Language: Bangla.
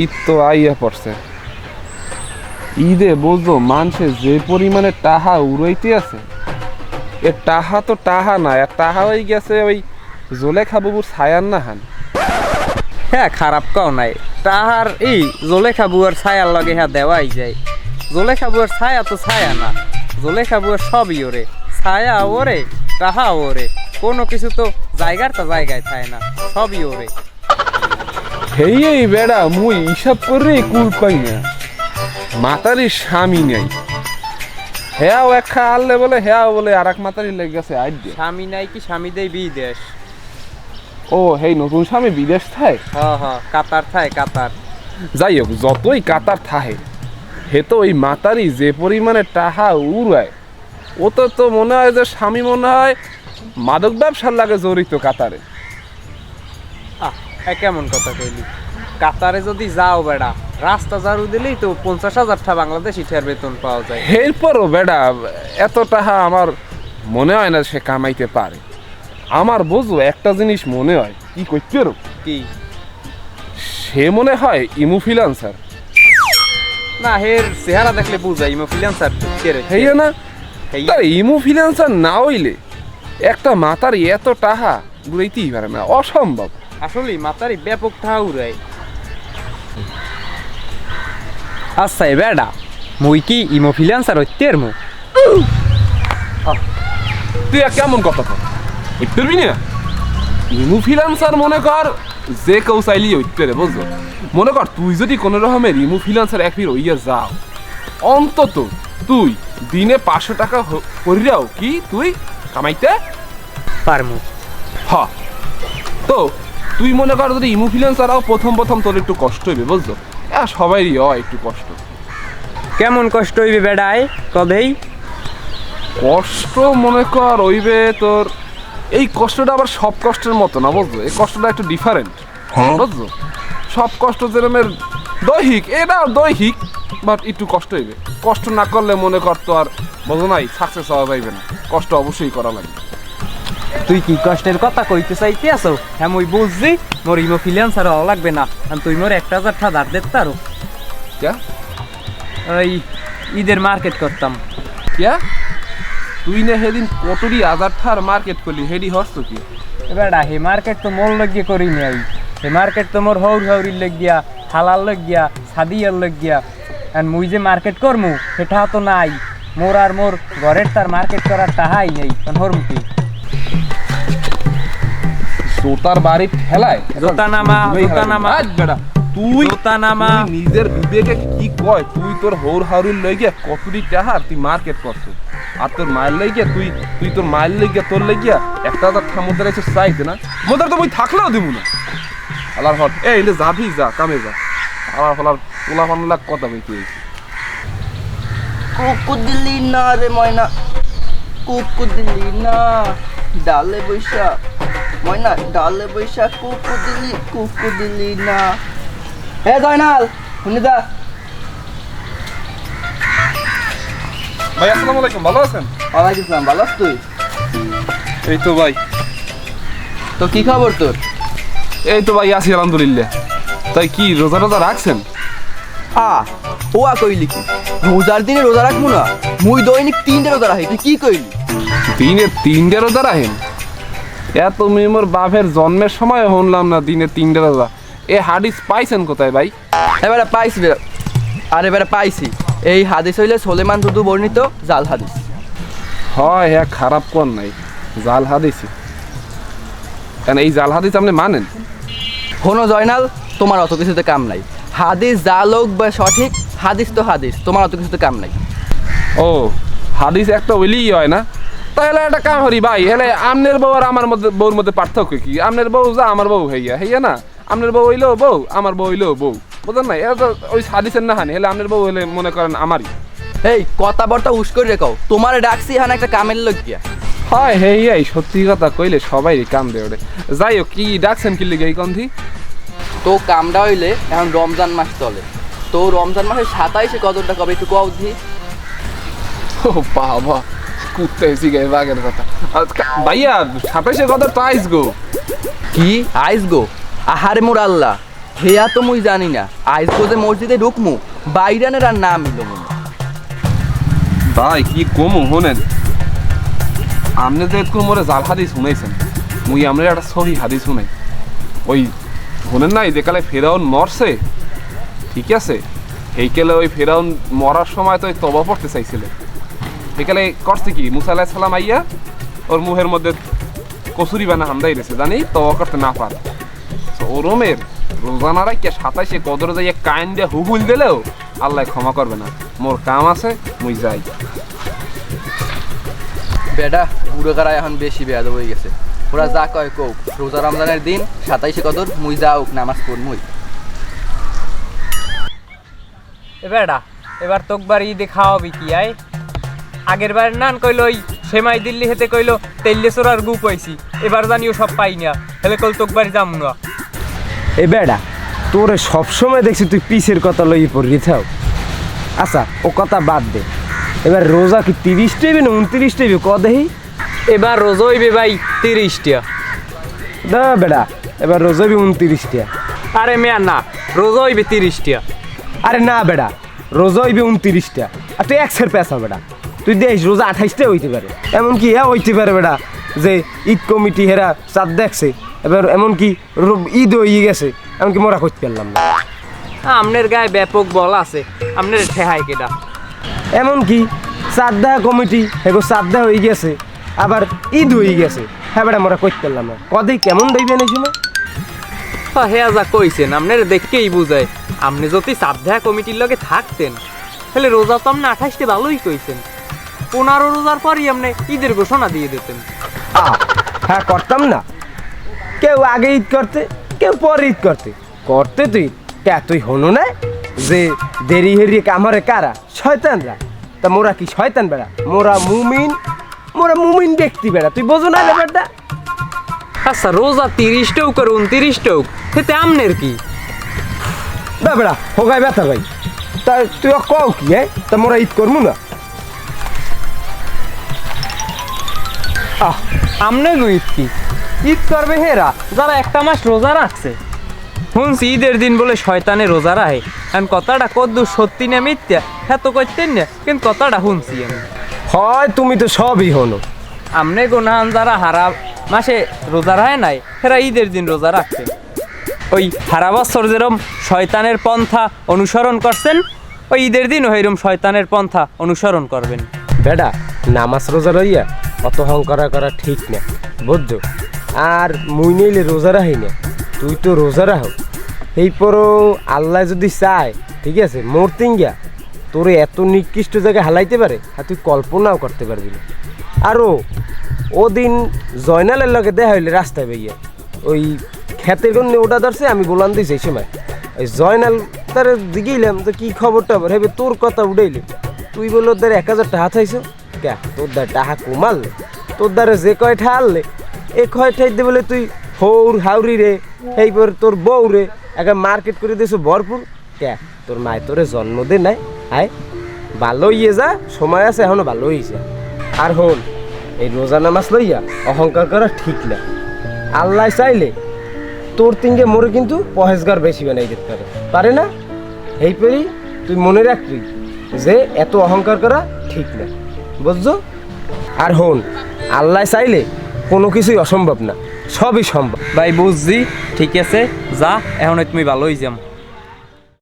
ঈদ তো আইয়া পড়ছে। ঈদে বুঝলো মানুষে যে পরিমাণে টাহা উড়াইতে আছে, এ টাহা তো টাহা না এর টাহা হয়ে গেছে ওই ছায়ার না হান হ্যাঁ খারাপ কাও নাই। তাহার এই জলেখা বুয়ার ছায়ার লগে হ্যাঁ দেওয়াই যায়। জলেখা বুয়ার ছায়া তো ছায়া না জলেখা বুয়ার সবই ওরে। ছায়া ওরে তাহা ওরে। কোনো কিছু তো জায়গার তো জায়গায় থাকে না, সবই ওরে। হেই বেড়া মুই হিসাব করে কুল পাই না। মাতারি স্বামী নেই। হ্যাঁ একটা আনলে বলে হ্যাঁ বলে আর এক মাতারি লেগে গেছে আজ স্বামী নাই কি স্বামী দেই বিদেশ? ও হেই নতুন স্বামী বিদেশ থায়? হ হ কাতার থায় কাতার। যাই হোক যতই কাতার থাহে হে তো ওই মাতারি যে পরিমাণে টাহা উড়ায় ও তো তো মনে হয় যে স্বামী মনে হয় মাদক ব্যবসার লাগে জড়িত কাতারে। আহ কেমন কথা কইলি? কাতারে যদি যাও বেড়া রাস্তা ঝাড়ু দিলেই তো পঞ্চাশ হাজারটা বাংলাদেশি ঠের বেতন পাওয়া যায়। এরপরও বেডা এত টাহা আমার মনে হয় না সে কামাইতে পারে। আমার বুঝো একটা জিনিস মনে হয় কি করতে কি? সে মনে হয় ইমোফিলান্সার না হের চেহারা দেখলে বুঝাই ইমো ফিলান্সার হেই না। তার ইমোফিলান্সার না হইলে একটা মাতার এত টাহা বুঝাইতেই পারে না অসম্ভব। আসলে মাতারি ব্যাপক ঠাউরাই। আচ্ছা এ বেডা মুই কি ইমো ফিলান্সার হইতের মু? তুই আর কেমন কথা কর? উঠতে পারবি না? ইমোফিলান্সার মনে কর যে কেউ চাইলি উঠতে রে বুঝলো মনে কর তুই যদি কোনো রকমের ইমোফিলান্সার এক ফির হইয়া যাও অন্তত তুই দিনে পাঁচশো টাকা করিয়াও কি তুই কামাইতে? পারমু। হ। তো তুই মনে কর যদি ইমোফিলান্সার আও প্রথম প্রথম তোর একটু কষ্ট হইবে বুঝলো হ্যাঁ সবাইরই হয় একটু কষ্ট। কেমন কষ্ট হইবে বেডায়? তবেই কষ্ট মনে কর হইবে তোর এই কষ্টটা আবার সব কষ্টের মতো না বুঝলো এই কষ্টটা একটু ডিফারেন্ট বুঝলো সব কষ্ট যেরমের দৈহিক এটা দৈহিক বাট একটু কষ্ট হইবে। কষ্ট না করলে মনে কর তো আর বোঝো নাই সাকসেস হওয়া যাইবে না। কষ্ট অবশ্যই করা লাগবে। তুই কি কষ্টের কথা কইতে চাইতে আছো হ্যাঁ মুই বুঝছি। মোর ইমো ফিলান্সার হওয়া লাগবে না। আর তুই মোর একটা হাজার টা ধার দিতে ক্যা? ওই ঈদের মার্কেট করতাম। ক্যা? তুই না সেদিন কতটি হাজার ঠার মার্কেট করলি হেডি হস্ত কি? বেড়া হে মার্কেট তো মোর লাগিয়ে করি নাই। হে মার্কেট তো মোর হৌর হৌরির লাগিয়া হালাল লাগিয়া সাদিয়ার লাগিয়া আর মুই যে মার্কেট করমু সেটা তো নাই। মোর আর মোর ঘরের তার মার্কেট করার টাহাই নেই। কারণ মুখে জোতার বাড়ি ঠেলায় জোতা নামা, জোতা নামা। আজ বেটা, তুই জোতা নামা। তুই নিজের বিবেকে কি কয়? তুই তোর হৌর হাউরির লইগে কতটি টাহার তুই মার্কেট করছ? আর তোর মায়ের লইগে তুই তুই তোর মায়ের লইগে তোর লইগিয়া একটা হাজার ঠামুদার এসে চাইতে না? মোদার তো মুই থাকলেও দিব না। আলার হট এই এলে যাবি যা কামে যা। আলার ফলার পোলা পানলা কথা কইতে হইছে। কুকু দিলি না রে ময়না কুকু দিলি না ডালে বৈশা। ময়না ডালে কুকু দিলি কুকু দিলি না। জয়নাল শুনি দা ভাই আসসালামু আলাইকুম ভালো আছেন? ওয়ালাইকুম আসসালাম ভালো আছিস তুই? এই তো ভাই। তো কি খবর তোর? এই তো ভাই আছি আলহামদুলিল্লাহ। তাই কি রোজা রোজা রাখছেন? আ ও আ কইলি কি? রোজার দিনে রোজা রাখব না? মুই দৈনিক তিনটে রোজা রাখি তুই কি কইলি? দিনে তিনটে রোজা রাখেন? এ তুমি মোর বাপের জন্মের সময় শুনলাম না দিনে তিনটে রোজা এ হাডিস পাইছেন কোথায় ভাই? এবারে পাইছি আর এবারে পাইছি। এই হাদিস হইলে সোলেমান দুদু বর্ণিত জাল হাদিস। হয় হ্যাঁ খারাপ কর নাই। জাল হাদিসি। কেন এই জাল হাদিস আপনি মানেন? হনো জয়নাল তোমার অত কিছুতে কাম নাই। হাদিস যা লোক বা সঠিক হাদিস তো হাদিস তোমার অত কিছুতে কাম নাই। ও হাদিস একটা ওইলেই হয় না? তাহলে একটা কাম করি ভাই হেলে আমনের বউ আর আমার মধ্যে বউর মধ্যে পার্থক্য কি? আমনের বউ যা আমার বউ হইয়া। হইয়া না? আমনের বউ হইলেও বউ আমার বউ হইলেও বউ। বুঝলেন না? এটা তো ওই হাদিসের না হানি হেলে আমনের বউ হইলে মনে করেন আমারই। এই কথা বর্তা উস করে রেখো তোমার ডাকছি এখানে একটা কামের লোক গিয়া। হয় হে এই সত্যি কথা কইলে সবাই কাম দেয় ওরে। যাই হোক কি ডাকছেন কি লিগে এই কন্ধি তো কামটা হইলে এখন রমজান মাস চলে। তো রমজান মাসের সাতাইশে কদরটা কবে একটু কও দি ও বাবা। কুত্তে এসে গে বাগের কথা। ভাইয়া সাতাইশে কথা তো আইস গো কি? আইস গো আহারে মোর আল্লাহ। হেয়া তো মুই জানি না। আইজ তো যে মসজিদে ঢুকমু বাইরানের আর নাম মিলো মনে ভাই কি কমু শোনেন। আপনি যে একটু মোরে জাল হাদিস শুনাইছেন মুই আমরা একটা সহি হাদিস শুনাই। ওই শোনেন নাই যেকালে ফেরাউন মরছে? ঠিক আছে? সেইকালে ওই ফেরাউন মরার সময় তো ওই তবা পড়তে চাইছিলেন সেকালে করছে কি? মুসা আলাহ সালাম আইয়া ওর মুহের মধ্যে কচুরি বানা হামদাই দিয়েছে জানি? তবা করতে না পারে। তো ওরমের রোজানারা কে সাতাইশে কদরে যাইয়া কাইন দিয়ে হুহুল দিলেও আল্লাহ ক্ষমা করবে না। মোর কাম আছে মুই যাই। বেটা বুড়ো কারা এখন বেশি বেয়াদ হয়ে গেছে। ওরা যা কয় কোক রোজা রমজানের দিন সাতাইশে কদর মুই যাওক নামাজ পড় মুই। এবারটা এবার তোকবার ঈদে খাওয়াবি কি আয়? আগের বার নান কইল ওই সেমাই দিল্লি হেতে কইল তেল্লে চোরার গু পাইছি এবার জানিও সব পাই না হেলে কল তোকবারি যাম না। এ বেড়া তোরে সবসময় দেখছি তুই পিসের কথা লই পড়ি থাও। আচ্ছা ও কথা বাদ দে। এবার রোজা কি তিরিশ টেবে না উনত্রিশ টেবে ক দেহি? এবার রোজ হইবে ভাই তিরিশটা। না বেড়া এবার রোজা বি উনত্রিশটা। আরে মেয়া না রোজ হইবে তিরিশটা। আরে না বেড়া রোজা হইবে উনত্রিশটা। আর তুই একশের পেশা বেড়া। তুই দেখ রোজা আঠাইশটা হইতে পারে। এমনকি হ্যাঁ হইতে পারে বেড়া যে ঈদ কমিটি হেরা চাঁদ দেখছে এবার এমনকি ঈদ হয়ে গেছে এমনকি মোরা করতে পারলাম না। আমনের গায়ে ব্যাপক বল আছে আমনের ঠেহাই কেটা এমনকি চাঁদদা কমিটি হেগো চাঁদদা হয়ে গেছে আবার ঈদ হয়ে গেছে হ্যাঁ বেড়া মোরা করতে পারলাম না। কদেই কেমন দইবেন এই সময়? হেয়া যা কইছেন আপনার দেখকেই বুঝায়। আপনি যদি সাধ্যা কমিটির লগে থাকতেন তাহলে রোজা তো আপনি আঠাশটি ভালোই কইছেন। পনেরো রোজার পরই আপনি ঈদের ঘোষণা দিয়ে দিতেন। হ্যাঁ করতাম না। কেউ আগে ঈদ করতে কেউ পরে ঈদ করতে। করতে তুই কে তুই হনু না যে দেরি হেরি কামারে কারা? শয়তানরা। তা মোরা কি শয়তান বেড়া? মোরা মুমিন মোরা মুমিন ব্যক্তি বেড়া। তুই বোঝো না ব্যাপারটা। আচ্ছা রোজা তিরিশটা হোক আর উনত্রিশটা হোক সেতে আমনের কি? বেড়া হোগাই ব্যথা ভাই। তা তুই কও কি হ্যাঁ? তা মোরা ঈদ করব না। আহ আমনে গো ঈদ কি ঈদ করবে হেরা যারা একটা মাস রোজা রাখছে। শুনছি ঈদের দিন বলে শয়তানে রোজা রাখে। এখন কথাটা কদ্দূর সত্যি না মিথ্যা হ্যাঁ তো করতেন না কিন্তু কথাটা শুনছি আমি। হয় তুমি তো সবই হনো আমনে গোনাহান যারা হারা মাসে রোজা রাখে নাই হেরা ঈদের দিন রোজা রাখছে। ওই হারা বছর যেরম শয়তানের পন্থা অনুসরণ করছেন ওই ঈদের দিন ওইরম শয়তানের পন্থা অনুসরণ করবেন। বেটা নামাজ রোজা রইয়া অত হংকরা করা ঠিক না। বুঝছ? আর মুই নিলে রোজা রাহি না। তুই তো রোজা রাহ। পরও আল্লাহ যদি চায়, ঠিক আছে মরতিন গিয়া তোরে এত নিকৃষ্ট জায়গায় হালাইতে পারে, আর তুই কল্পনাও করতে পারবি না। আরও ওদিন জয়নালের লগে দেখা হইলে রাস্তায় বেরিয়ে ওই খেতের জন্য ওটা ধরছে, আমি বলান দিয়েছি এই সময়। ওই জয়নাল তার দিকেইলাম তো কি খবর টবর হেবে তোর কথা উঠাইলে। তুই বলল তোর এক হাজার টাকা থাইছো। কে? তোর দ্বার টাকা কমাল? তোর দ্বারা যে কয় ঠাললে এ কয় ঠাইতে বলে তুই হৌর হাউরি রে এইবার তোর বউ রে, একে মার্কেট করে দিয়েছ ভরপুর। কে? তোর মায় তোরে জন্ম দে নাই। আয়, ভালো ইয়ে যা, সময় আছে, এখনও ভালো হয়েছে আর হন, এই রোজা নামাজ লইয়া অহংকার করা ঠিক না। আল্লাহ চাইলে তোর তিনকে মোরে কিন্তু পহেজগার বেশি বানাই দিতে পারে। পারে না? এই পেরি তুই মনে রাখবি যে এত অহংকার করা ঠিক না, বুঝছ? আর হন, আল্লাহ চাইলে কোনো কিছুই অসম্ভব না, সবই সম্ভব। ভাই, বুঝছি, ঠিক আছে, যা, এখন তুমি ভালোই যাম।